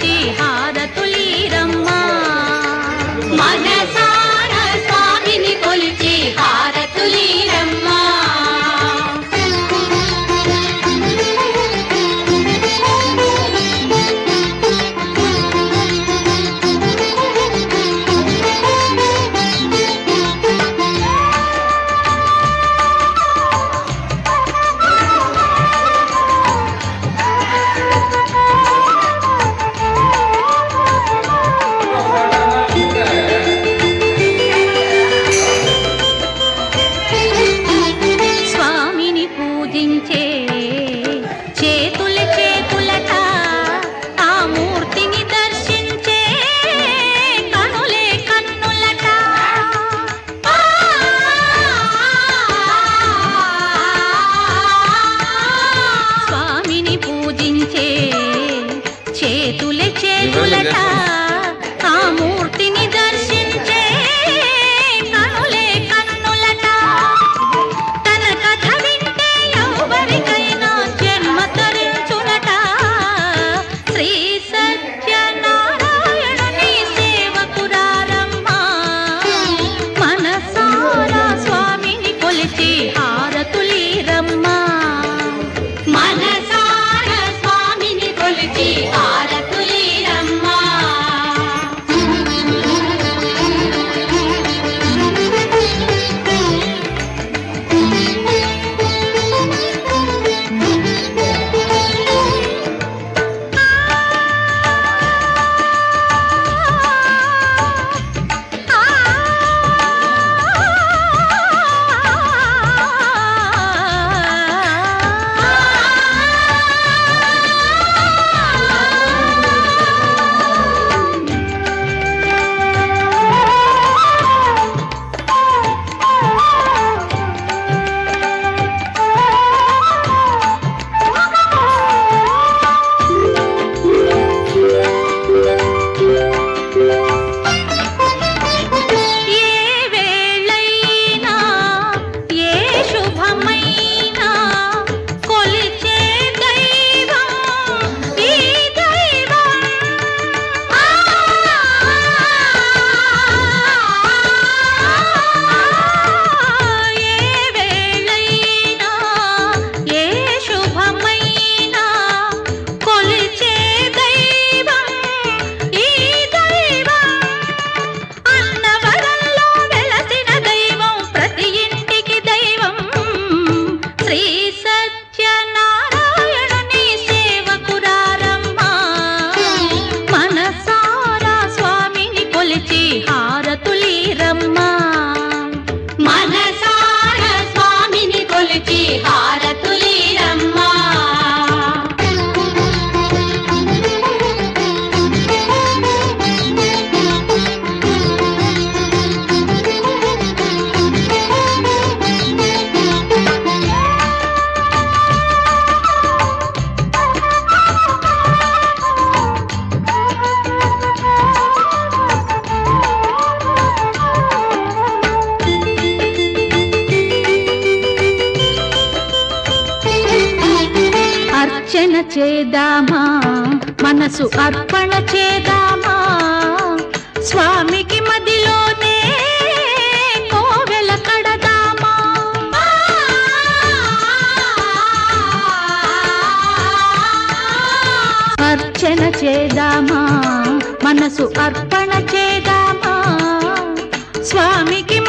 da చేదామా? మనసు అర్పణ చేదామా? స్వామికి మదిలోనే కోవెల కడదామా? అర్చన చేదామా? మనసు అర్పణ చేదామా? స్వామికి